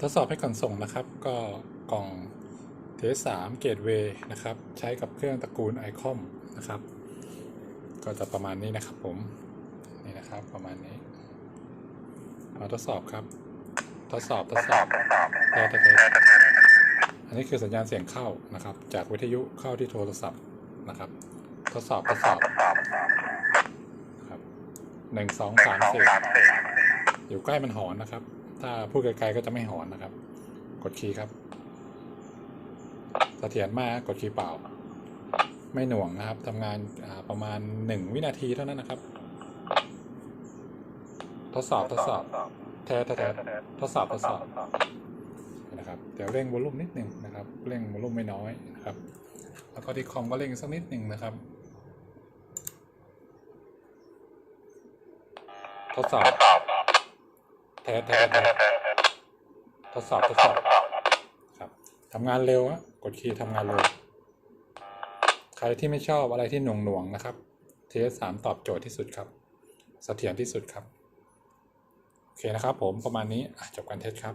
ทดสอบให้ก่อนส่งนะครับ ก็กล่องเทสสามเกตเวย์นะครับ ใช้กับเครื่องตระกูลไอคอมนะครับ ก็จะประมาณนี้นะครับผม นี่นะครับประมาณนี้มาทดสอบครับ ทดสอบทดสอบแท้แท้แท้อันนี้คือสัญญาณเสียงเข้านะครับ จากวิทยุเข้าที่โทรศัพท์นะครับ ทดสอบทดสอบครับหนึ่งสองสามสี่อยู่ใกล้มันหอนนะครับ ถ้าพูดไกลๆก็จะไม่หอนนะครับ กดคีย์ครับเสถียรมากกดคีย์เปล่า ไม่หน่วงนะครับทำงานประมาณหนึ่งวินาทีเท่านั้นนะครับ ทดสอบทดสอบแท้แท้แท้ทดสอบทดสอบนะครับเดี๋ยวเร่งวอลลุ่มนิดหนึ่งนะครับเร่งวอลลุ่มไม่น้อยนะครับ แล้วก็ที่คอมก็เร่งสักนิดหนึ่งนะครับ ทดสอบ แท้แท้แท้ทดสอบทดสอบครับทำงานเร็วอะกดคีย์ทำงานเร็ว ใครที่ไม่ชอบอะไรที่หน่วงหน่วงนะครับเทสสามตอบโจทย์ที่สุดครับเสถียรที่สุดครับ โอเคนะครับผมประมาณนี้จบการเทสครับ